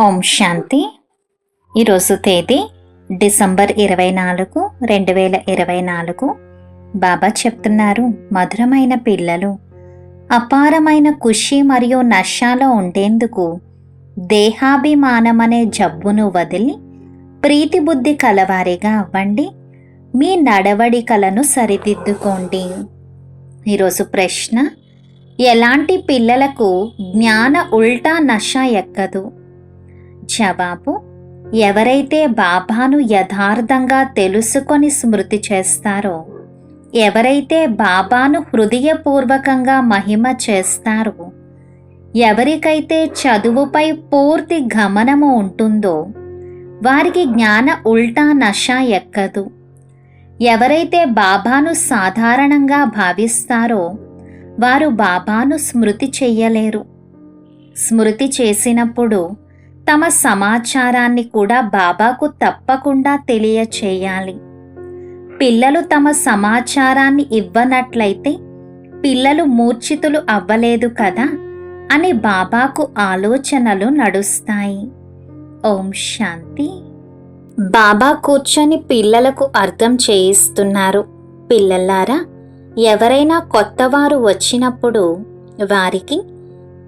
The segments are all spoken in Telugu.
ఓం శాంతి. ఈరోజు తేదీ డిసెంబర్ ఇరవై నాలుగు రెండు వేల ఇరవై నాలుగు. బాబా చెప్తున్నారు మధురమైన పిల్లలు అపారమైన ఖుషి మరియు నష్టాలో ఉండేందుకు దేహాభిమానమనే జబ్బును వదిలి ప్రీతి బుద్ధి కలవారిగా అవ్వండి. మీ నడవడికలను సరిదిద్దుకోండి. ఈరోజు ప్రశ్న ఎలాంటి పిల్లలకు జ్ఞాన ఉల్టా నష ఎక్కదు? జవాబు ఎవరైతే బాబాను యథార్థంగా తెలుసుకొని స్మృతి చేస్తారో ఎవరైతే బాబాను హృదయపూర్వకంగా మహిమ చేస్తారో ఎవరికైతే చదువుపై పూర్తి గమనము ఉంటుందో వారికి జ్ఞాన ఉల్టా నష ఎక్కదు. ఎవరైతే బాబాను సాధారణంగా భావిస్తారో వారు బాబాను స్మృతి చెయ్యలేరు స్మృతి చేసినప్పుడు తమ సమాచారాన్ని కూడా బాబాకు తప్పకుండా తెలియచేయాలి. పిల్లలు తమ సమాచారాన్ని ఇవ్వనట్లయితే పిల్లలు మూర్ఛితులు అవ్వలేదు కదా అని బాబాకు ఆలోచనలు నడుస్తాయి. ఓం శాంతి. బాబా కూర్చొని పిల్లలకు అర్థం చేయిస్తున్నారు. పిల్లలారా ఎవరైనా కొత్తవారు వచ్చినప్పుడు వారికి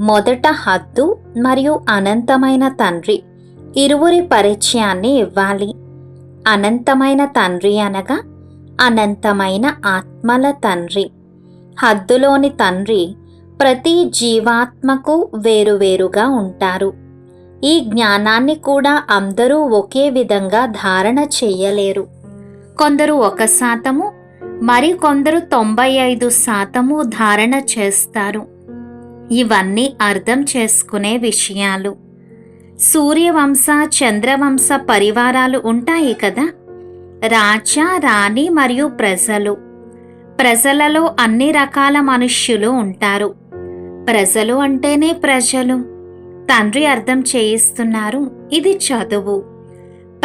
మొదట హద్దు మరియు అనంతమైన తండ్రి ఇరువురి పరిచయాన్ని ఇవ్వాలి. అనంతమైన తండ్రి అనగా అనంతమైన ఆత్మల తండ్రి. హద్దులోని తండ్రి ప్రతి జీవాత్మకు వేరువేరుగా ఉంటారు. ఈ జ్ఞానాన్ని కూడా అందరూ ఒకే విధంగా ధారణ చెయ్యలేరు కొందరు ఒక శాతము మరి కొందరు తొంభై ఐదు శాతము ధారణ చేస్తారు. ఇవన్నీ అర్థం చేసుకునే విషయాలు. సూర్యవంశ చంద్రవంశ పరివారాలు ఉంటాయి కదా? రాజా రాణి మరియు ప్రజలు. ప్రజలలో అన్ని రకాల మనుష్యులు ఉంటారు. ప్రజలు అంటేనే ప్రజలు. తండ్రి అర్థం చేయిస్తున్నారు. ఇది చదువు.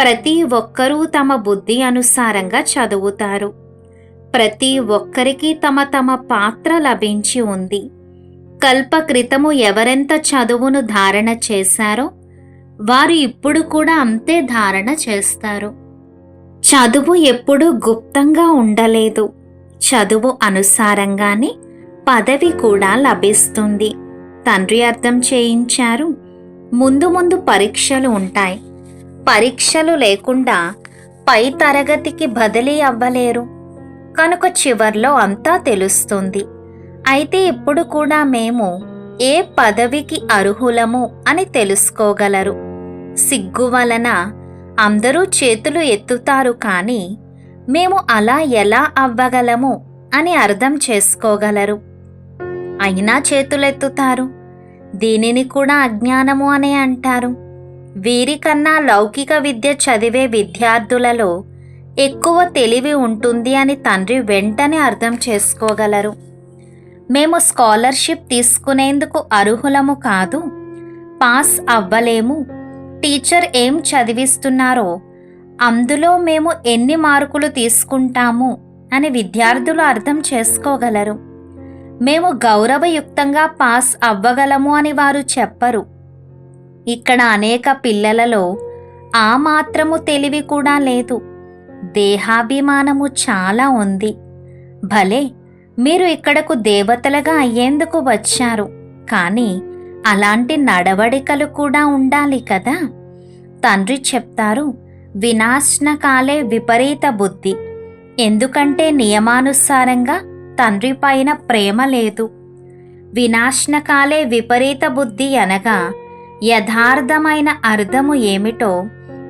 ప్రతి ఒక్కరూ తమ బుద్ధి అనుసారంగా చదువుతారు. ప్రతి ఒక్కరికి తమ తమ పాత్ర లభించి ఉంది. కల్ప క్రితము ఎవరెంత చదువును ధారణ చేశారో వారు ఇప్పుడు కూడా అంతే ధారణ చేస్తారు. చదువు ఎప్పుడూ గుప్తంగా ఉండలేదు. చదువు అనుసారంగానే పదవి కూడా లభిస్తుంది. తండ్రి అర్థం చేయించారు. ముందు ముందు పరీక్షలు ఉంటాయి. పరీక్షలు లేకుండా పై తరగతికి బదిలీ అవ్వలేరు. కనుక చివర్లో అంతా తెలుస్తుంది. అయితే ఇప్పుడు కూడా మేము ఏ పదవికి అర్హులము అని తెలుసుకోగలరు. సిగ్గు వలన అందరూ చేతులు ఎత్తుతారు కానీ మేము అలా ఎలా అవ్వగలము అని అర్థం చేసుకోగలరు. అయినా చేతులెత్తుతారు. దీనిని కూడా అజ్ఞానము అనే అంటారు. వీరికన్నా లౌకిక విద్య చదివే విద్యార్థులలో ఎక్కువ తెలివి ఉంటుంది అని తండ్రి వెంటనే అర్థం చేసుకోగలరు. మేము స్కాలర్షిప్ తీసుకునేందుకు అర్హులము కాదు. పాస్ అవ్వలేము. టీచర్ ఏం చదివిస్తున్నారో అందులో మేము ఎన్ని మార్కులు తీసుకుంటాము అని విద్యార్థులు అర్థం చేసుకోగలరు. మేము గౌరవయుక్తంగా పాస్ అవ్వగలము అని వారు చెప్పరు. ఇక్కడ అనేక పిల్లలలో ఆ మాత్రము తెలివి కూడా లేదు. దేహాభిమానము చాలా ఉంది. భలే! మీరు ఇక్కడకు దేవతలుగా అయ్యేందుకు వచ్చారు. కానీ అలాంటి నడవడికలు కూడా ఉండాలి కదా? తండ్రి చెప్తారు వినాశనకాలే విపరీత బుద్ధి. ఎందుకంటే నియమానుసారంగా తండ్రి పైన ప్రేమ లేదు. వినాశనకాలే విపరీత బుద్ధి అనగా యథార్థమైన అర్థము ఏమిటో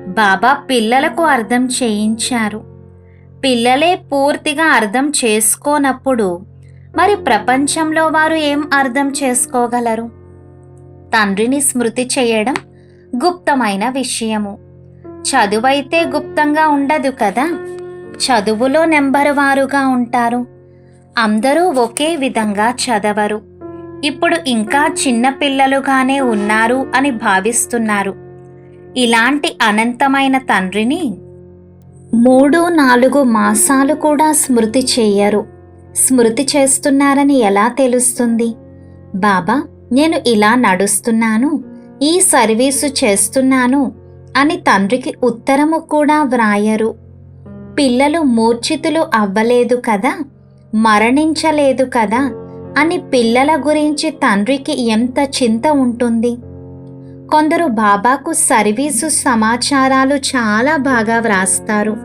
బాబా పిల్లలకు అర్థం చేయించారు. పిల్లలే పూర్తిగా అర్థం చేసుకోనప్పుడు మరి ప్రపంచంలో వారు ఏం అర్థం చేసుకోగలరు? తండ్రిని స్మృతి చేయడం గుప్తమైన విషయము. చదువైతే గుప్తంగా ఉండదు కదా? చదువులో నెంబరు వారుగా ఉంటారు. అందరూ ఒకే విధంగా చదవరు. ఇప్పుడు ఇంకా చిన్న పిల్లలుగానే ఉన్నారు అని భావిస్తున్నారు. ఇలాంటి అనంతమైన తండ్రిని మూడు నాలుగు మాసాలు కూడా స్మృతి చేయరు. స్మృతి చేస్తున్నారని ఎలా తెలుస్తుంది? బాబా నేను ఇలా నడుస్తున్నాను ఈ సర్వీసు చేస్తున్నాను అని తండ్రికి ఉత్తరము కూడా వ్రాయరు. పిల్లలు మూర్ఛితులు అవ్వలేదు కదా మరణించలేదు కదా అని పిల్లల గురించి తండ్రికి ఎంత చింత ఉంటుంది? కొందరు బాబాకు సర్వీసు సమాచారాలు చాలా బాగా వ్రాస్తారు.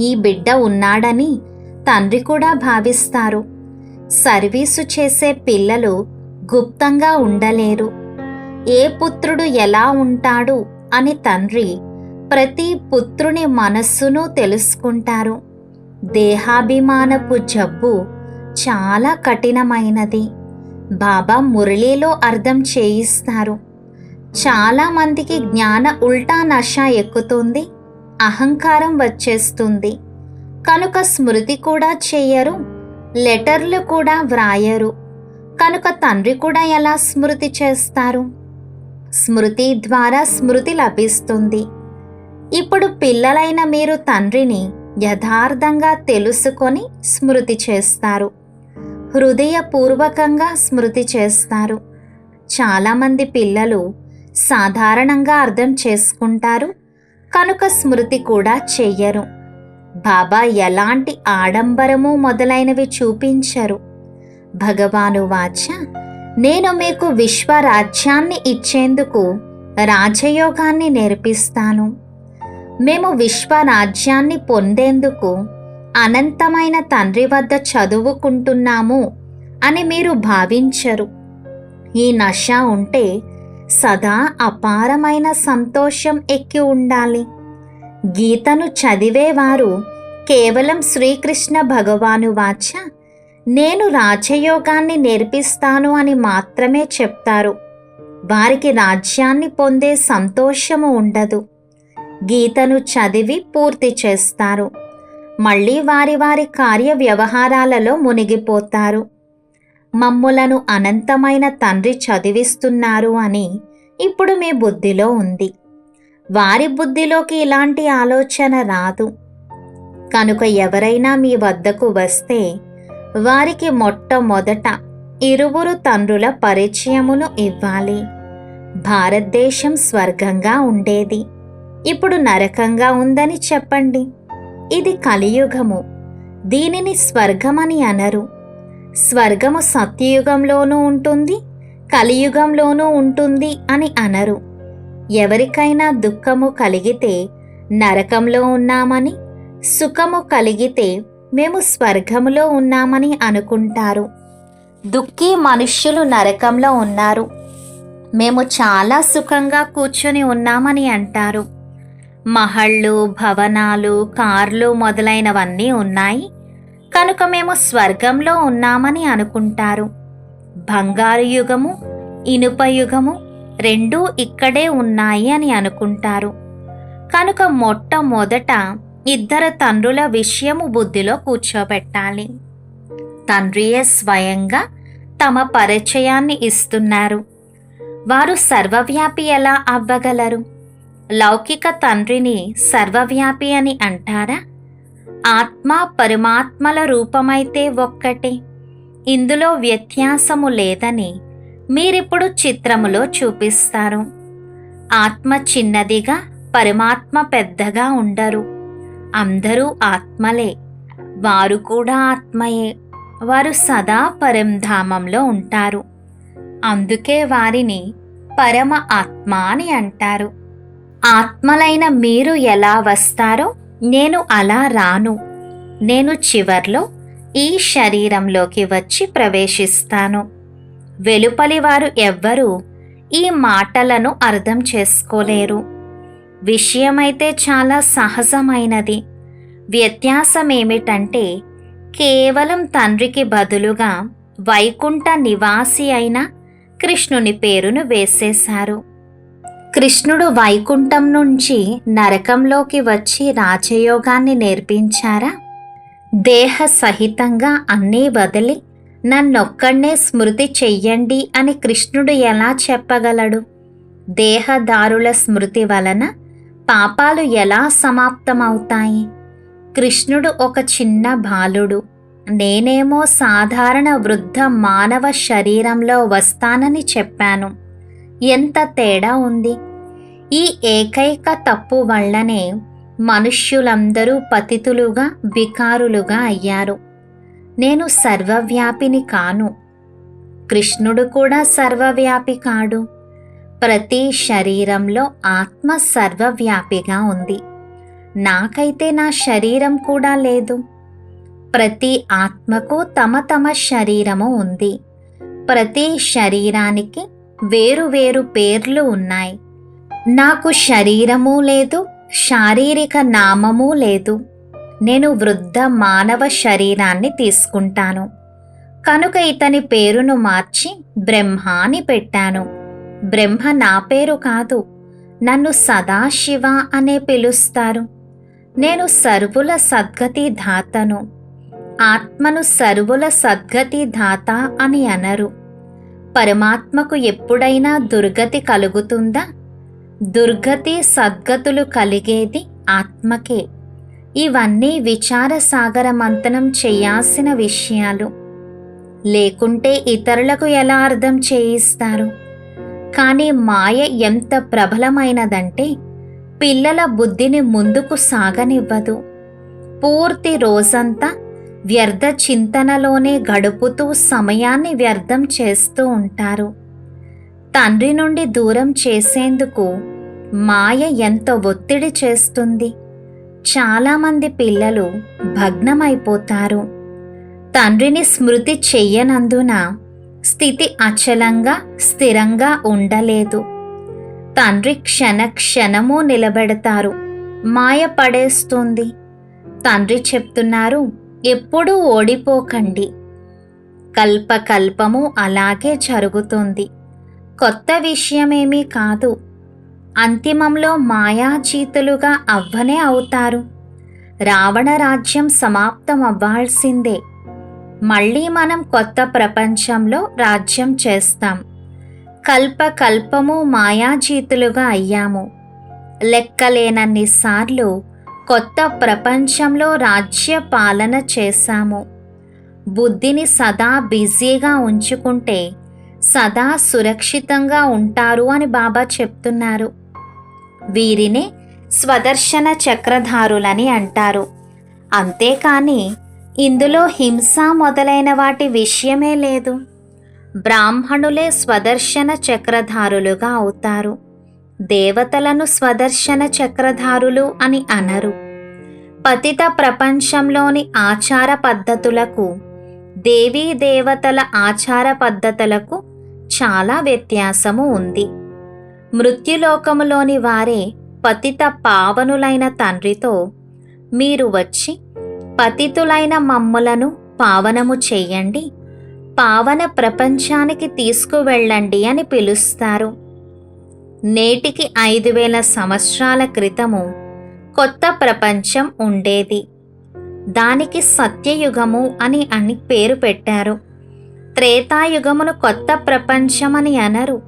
ఈ బిడ్డ ఉన్నాడని తండ్రి కూడా భావిస్తారు. సర్వీసు చేసే పిల్లలు గుప్తంగా ఉండలేరు. ఏ పుత్రుడు ఎలా ఉంటాడు అని తండ్రి ప్రతి పుత్రుని మనస్సును తెలుసుకుంటారు. దేహాభిమానపు జబ్బు చాలా కఠినమైనది. బాబా మురళీలో అర్థం చేయిస్తారు. చాలా మందికి జ్ఞాన ఉల్టా నష ఎక్కుతుంది అహంకారం వచ్చేస్తుంది. కనుక స్మృతి కూడా చెయ్యరు లెటర్లు కూడా వ్రాయరు. కనుక తండ్రి కూడా ఎలా స్మృతి చేస్తారు? స్మృతి ద్వారా స్మృతి లభిస్తుంది. ఇప్పుడు పిల్లలైన మీరు తండ్రిని యథార్థంగా తెలుసుకొని స్మృతి చేస్తారు. హృదయపూర్వకంగా స్మృతి చేస్తారు. చాలామంది పిల్లలు సాధారణంగా అర్థం చేసుకుంటారు కనుక స్మృతి కూడా చెయ్యరు. బాబా ఎలాంటి ఆడంబరము మొదలైనవి చూపించరు. భగవాను వాచ నేను మీకు విశ్వరాజ్యాన్ని ఇచ్చేందుకు రాజయోగాన్ని నేర్పిస్తాను. మేము విశ్వరాజ్యాన్ని పొందేందుకు అనంతమైన తండ్రి వద్ద చదువుకుంటున్నాము అని మీరు భావించరు. ఈ నష ఉంటే సదా అపారమైన సంతోషం ఎక్కి ఉండాలి. గీతను చదివేవారు కేవలం శ్రీకృష్ణ భగవాను వాచ నేను రాజయోగాన్ని నేర్పిస్తాను అని మాత్రమే చెప్తారు. వారికి రాజ్యాన్ని పొందే సంతోషము ఉండదు. గీతను చదివి పూర్తి చేస్తారు. మళ్ళీ వారి వారి కార్య వ్యవహారాలలో మునిగిపోతారు. మమ్ములను అనంతమైన తండ్రి చదివిస్తున్నారు అని ఇప్పుడు మీ బుద్ధిలో ఉంది. వారి బుద్ధిలోకి ఇలాంటి ఆలోచన రాదు. కనుక ఎవరైనా మీ వద్దకు వస్తే వారికి మొట్టమొదట ఇరువురు తండ్రుల పరిచయమును ఇవ్వాలి. భారతదేశం స్వర్గంగా ఉండేది. ఇప్పుడు నరకంగా ఉందని చెప్పండి. ఇది కలియుగము. దీనిని స్వర్గమని అనరు. స్వర్గము సత్యయుగంలోనూ ఉంటుంది కలియుగంలోనూ ఉంటుంది అని అనరు. ఎవరికైనా దుఃఖము కలిగితే నరకంలో ఉన్నామని సుఖము కలిగితే మేము స్వర్గములో ఉన్నామని అనుకుంటారు. దుఃఖీ మనుష్యులు నరకంలో ఉన్నారు. మేము చాలా సుఖంగా కూర్చొని ఉన్నామని అంటారు. మహళ్ళు భవనాలు కార్లు మొదలైనవన్నీ ఉన్నాయి. కనుక మేము స్వర్గంలో ఉన్నామని అనుకుంటారు. బంగారు యుగము ఇనుప యుగము రెండూ ఇక్కడే ఉన్నాయి అని అనుకుంటారు. కనుక మొట్టమొదట ఇద్దరు తండ్రుల విషయము బుద్ధిలో కూర్చోబెట్టాలి. తండ్రియే స్వయంగా తమ పరిచయాన్ని ఇస్తున్నారు. వారు సర్వవ్యాపి ఎలా అవ్వగలరు? లౌకిక తండ్రిని సర్వవ్యాపి అని అంటారా? ఆత్మ పరమాత్మల రూపమైతే ఒక్కటే. ఇందులో వ్యత్యాసము లేదని మీరిప్పుడు చిత్రములో చూపిస్తారు. ఆత్మ చిన్నదిగా పరమాత్మ పెద్దగా ఉండరు. అందరూ ఆత్మలే. వారు కూడా ఆత్మయే. వారు సదా పరంధామంలో ఉంటారు. అందుకే వారిని పరమ ఆత్మ అని అంటారు. ఆత్మలైన మీరు ఎలా వస్తారో నేను అలా రాను. నేను చివర్లో ఈ శరీరంలోకి వచ్చి ప్రవేశిస్తాను. వెలుపలి వారు ఎవ్వరూ ఈ మాటలను అర్థం చేసుకోలేరు. విషయమైతే చాలా సహజమైనది. వ్యత్యాసం ఏమిటంటే కేవలం తండ్రికి బదులుగా వైకుంఠ నివాసి అయిన కృష్ణుని పేరును వేసేశారు. కృష్ణుడు వైకుంఠం నుంచి నరకంలోకి వచ్చి రాజయోగాన్ని నేర్పించారా? దేహ సహితంగా అన్నీ వదిలి నన్నొక్కడే స్మృతి చెయ్యండి అని కృష్ణుడు ఎలా చెప్పగలడు? దేహదారుల స్మృతి వలన పాపాలు ఎలా సమాప్తమవుతాయి? కృష్ణుడు ఒక చిన్న బాలుడు. నేనేమో సాధారణ వృద్ధ మానవ శరీరంలో వస్తానని చెప్పాను. ఎంత తేడా ఉంది? ఈ ఏకైక తప్పు వల్లనే మనుష్యులందరూ పతితులుగా వికారులుగా అయ్యారు. నేను సర్వవ్యాపిని కాను. కృష్ణుడు కూడా సర్వవ్యాపి కాడు. ప్రతి శరీరంలో ఆత్మ సర్వవ్యాపిగా ఉంది. నాకైతే నా శరీరం కూడా లేదు. ప్రతి ఆత్మకు తమ తమ శరీరము ఉంది. ప్రతి శరీరానికి వేరు వేరు పేర్లు ఉన్నాయి. నాకు శరీరము లేదు శారీరక నామము లేదు. నేను వృద్ధ మానవ శరీరాన్ని తీసుకుంటాను. కనుక ఇతని పేరును మార్చి బ్రహ్మ అని పెట్టాను. బ్రహ్మ నా పేరు కాదు నన్ను సదాశివ అనే పిలుస్తారు. నేను సర్వుల సద్గతి ధాతను ఆత్మను సర్వుల సద్గతి ధాత అని అనరు. పరమాత్మకు ఎప్పుడైనా దుర్గతి కలుగుతుందా? దుర్గతి సద్గతులు కలిగేది ఆత్మకే. ఇవన్నీ విచార సాగరమంతనం చేయాల్సిన విషయాలు. లేకుంటే ఇతరులకు ఎలా అర్థం చేయిస్తారు? కానీ మాయ ఎంత ప్రబలమైనదంటే పిల్లల బుద్ధిని ముందుకు సాగనివ్వదు. పూర్తి రోజంతా వ్యర్థ చింతనలోనే గడుపుతూ సమయాన్ని వ్యర్థం చేస్తూ ఉంటారు. తండ్రి నుండి దూరం చేసేందుకు మాయ ఎంత ఒత్తిడి చేస్తుంది. చాలామంది పిల్లలు భగ్నమైపోతారు. తండ్రిని స్మృతి చెయ్యనందున స్థితి అచలంగా స్థిరంగా ఉండలేదు. తండ్రి క్షణ క్షణము నిలబెడతారు. మాయ పడేస్తుంది. తండ్రి చెప్తున్నారు ఎప్పుడూ ఓడిపోకండి. కల్పకల్పము అలాగే జరుగుతుంది. కొత్త విషయమేమీ కాదు. అంతిమంలో మాయాచీతులుగా అవ్వనే అవుతారు. రావణ రాజ్యం సమాప్తం అవ్వాల్సిందే మళ్ళీ మనం కొత్త ప్రపంచంలో రాజ్యం చేస్తాం. కల్పకల్పము మాయాజీతులుగా అయ్యాము. లెక్కలేనన్నిసార్లు కొత్త ప్రపంచంలో రాజ్య పాలన చేశాము. బుద్ధిని సదా బిజీగా ఉంచుకుంటే సదా సురక్షితంగా ఉంటారు అని బాబా చెప్తున్నారు. వీరిని స్వదర్శన చక్రధారులని అంటారు. అంతేకాని ఇందులో హింస మొదలైన వాటి విషయమే లేదు. బ్రాహ్మణులే స్వదర్శన చక్రధారులుగా అవుతారు. దేవతలను స్వదర్శన చక్రధారులు అని అనరు. పతిత ప్రపంచంలోని ఆచార పద్ధతులకు దేవీ దేవతల ఆచార పద్ధతులకు చాలా వ్యత్యాసము ఉంది. మృత్యులోకములోని వారే పతిత పావనులైన తండ్రితో మీరు వచ్చి పతితులైన మమ్ములను పావనము చేయండి పావన ప్రపంచానికి తీసుకువెళ్ళండి అని పిలుస్తారు. నేటికి ఐదు వేల సంవత్సరాల క్రితము కొత్త ప్రపంచం ఉండేది. దానికి సత్యయుగము అని అని పేరు పెట్టారు. త్రేతాయుగమును కొత్త ప్రపంచమని అనరు.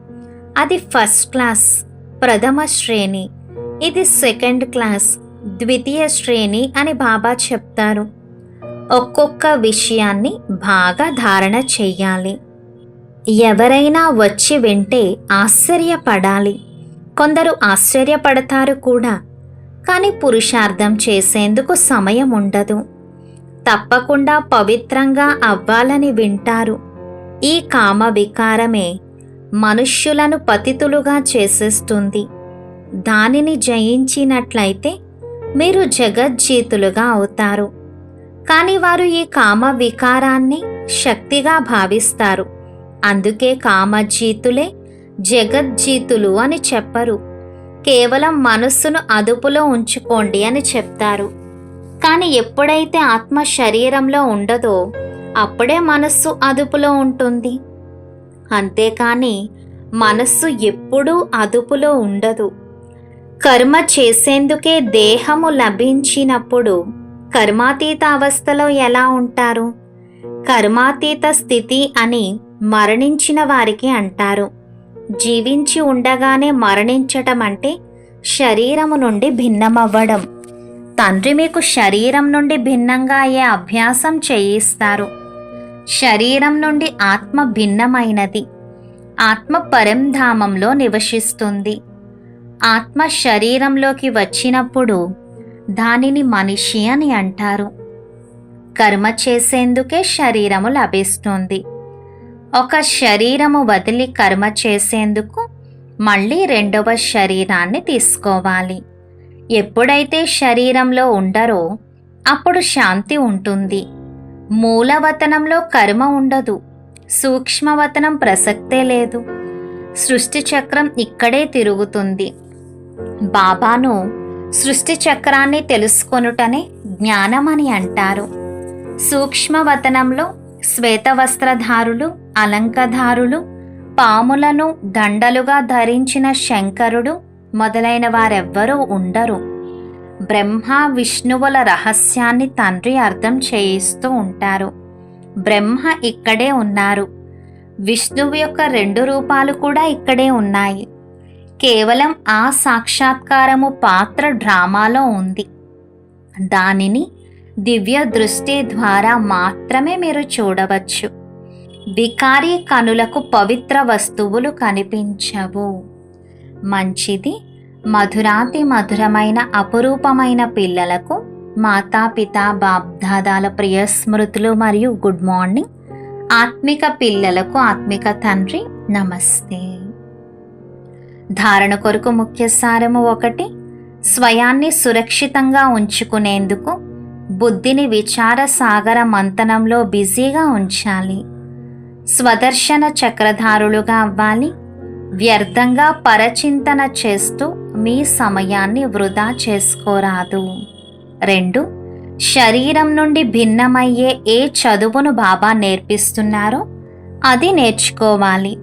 అది ఫస్ట్ క్లాస్ ప్రథమ శ్రేణి. ఇది సెకండ్ క్లాస్ ద్వితీయ శ్రేణి అని బాబా చెప్తారు. ఒక్కొక్క విషయాన్ని బాగా ధారణ చెయ్యాలి. ఎవరైనా వచ్చి వింటే ఆశ్చర్యపడాలి. కొందరు ఆశ్చర్యపడతారు కూడా. కానీ పురుషార్థం చేసేందుకు సమయం ఉండదు. తప్పకుండా పవిత్రంగా అవ్వాలని వింటారు. ఈ కామ వికారమే మనుష్యులను పతితులుగా చేసేస్తుంది. దానిని జయించినట్లయితే మీరు జగజ్జీతులుగా అవుతారు. కానీ వారు ఈ కామ వికారాన్ని శక్తిగా భావిస్తారు. అందుకే కామజీతులే జగజ్జీతులు అని చెప్పరు. కేవలం మనస్సును అదుపులో ఉంచుకోండి అని చెప్తారు. కానీ ఎప్పుడైతే ఆత్మ శరీరంలో ఉండదో అప్పుడే మనస్సు అదుపులో ఉంటుంది. అంతేకాని మనస్సు ఎప్పుడూ అదుపులో ఉండదు. కర్మ చేసేందుకే దేహము లభించినప్పుడు కర్మాతీత అవస్థలో ఎలా ఉంటారు? కర్మాతీత స్థితి అని మరణించిన వారికి అంటారు. జీవించి ఉండగానే మరణించటం అంటే శరీరము నుండి భిన్నమవ్వడం. తండ్రి మీకు శరీరం నుండి భిన్నంగా అయ్యే అభ్యాసం చేయిస్తారు. శరీరం నుండి ఆత్మ భిన్నమైనది. ఆత్మ పరంధామంలో నివసిస్తుంది. ఆత్మ శరీరంలోకి వచ్చినప్పుడు దానిని మనిషి అని అంటారు. కర్మ చేసేందుకే శరీరము లభిస్తుంది. ఒక శరీరము వదిలి కర్మ చేసేందుకు మళ్ళీ రెండవ శరీరాన్ని తీసుకోవాలి. ఎప్పుడైతే శరీరంలో ఉండరో అప్పుడు శాంతి ఉంటుంది. మూలవతనంలో కర్మ ఉండదు. సూక్ష్మవతనం ప్రసక్తే లేదు. సృష్టి చక్రం ఇక్కడే తిరుగుతుంది. బాబాను సృష్టి చక్రాన్ని తెలుసుకొనుటనే జ్ఞానమని అంటారు. సూక్ష్మవతనంలో శ్వేతవస్త్రధారులు అలంకధారులు పాములను దండలుగా ధరించిన శంకరుడు మొదలైన వారెవ్వరూ ఉండరు. బ్రహ్మ విష్ణువుల రహస్యాన్ని తండ్రి అర్థం చేయిస్తూ ఉంటారు. బ్రహ్మ ఇక్కడే ఉన్నారు. విష్ణువు యొక్క రెండు రూపాలు కూడా ఇక్కడే ఉన్నాయి. కేవలం ఆ సాక్షాత్కారము పాత్ర డ్రామాలో ఉంది. దానిని దివ్య దృష్టి ద్వారా మాత్రమే మీరు చూడవచ్చు. వికారీ కనులకు పవిత్ర వస్తువులు కనిపించవు. మంచిది మధురాతి మధురమైన అపురూపమైన పిల్లలకు మాతాపిత బాబ్దాదాల ప్రియ స్మృతులు మరియు గుడ్ మార్నింగ్. ఆత్మిక పిల్లలకు ఆత్మిక తండ్రి నమస్తే. ధారణ కొరకు ముఖ్య సారము ఒకటి స్వయాన్ని సురక్షితంగా ఉంచుకునేందుకు బుద్ధిని విచార సాగర మంతనంలో బిజీగా ఉంచాలి. స్వదర్శన చక్రధారులుగా అవ్వాలి. వ్యర్థంగా పరచింతన చేస్తూ మీ సమయాన్ని వృధా చేసుకోరాదు. రెండు శరీరం నుండి భిన్నమయ్యే ఏ చదువును బాబా నేర్పిస్తున్నారో అది నేర్చుకోవాలి.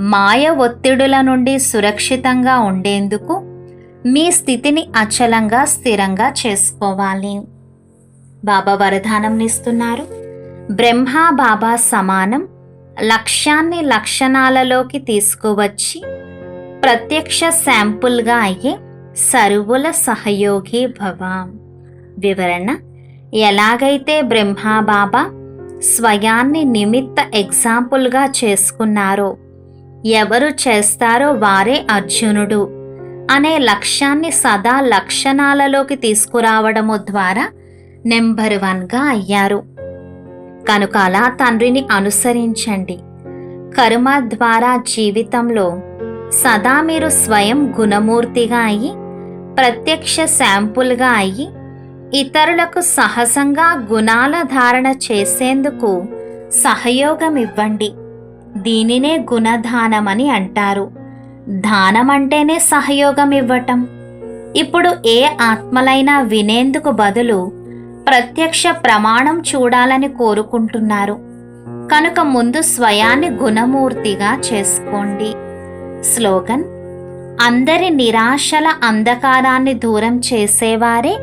మాయ ఒత్తిడుల నుండి సురక్షితంగా ఉండేందుకు మీ స్థితిని అచలంగా స్థిరంగా చేసుకోవాలి. బాబా వరదానంనిస్తున్నారు బ్రహ్మ బాబా సమానం. లక్ష్యాన్ని లక్షణాలలోకి తీసుకువచ్చి ప్రత్యక్ష శాంపుల్గా అయ్యే సరువుల సహయోగి భవ. వివరణ ఎలాగైతే బ్రహ్మాబాబా స్వయాన్ని నిమిత్త ఎగ్జాంపుల్గా చేసుకున్నారో ఎవరు చేస్తారో వారే అర్జునుడు అనే లక్ష్యాన్ని సదా లక్షణాలలోకి తీసుకురావడము ద్వారా నెంబర్ వన్గా అయ్యారు. కనుక అలా తండ్రిని అనుసరించండి. కర్మ ద్వారా జీవితంలో సదా మీరు స్వయం గుణమూర్తిగా అయ్యి ప్రత్యక్ష శాంపుల్గా అయ్యి ఇతరులకు సహజంగా గుణాల ధారణ చేసేందుకు సహయోగం ఇవ్వండి దీనినే గుణదానమని అంటారు. దానం అంటేనే సహయోగం ఇవ్వటం ఇప్పుడు ఏ ఆత్మలైనా వినేందుకు బదులు ప్రత్యక్ష ప్రమాణం చూడాలని కోరుకుంటున్నారు. కనుక ముందు స్వయాన్ని గుణమూర్తిగా చేసుకోండి. స్లోగన్ అందరి నిరాశల అంధకారాన్ని దూరం చేసేవారే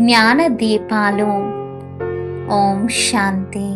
జ్ఞాన దీపాలు ఓం శాంతి.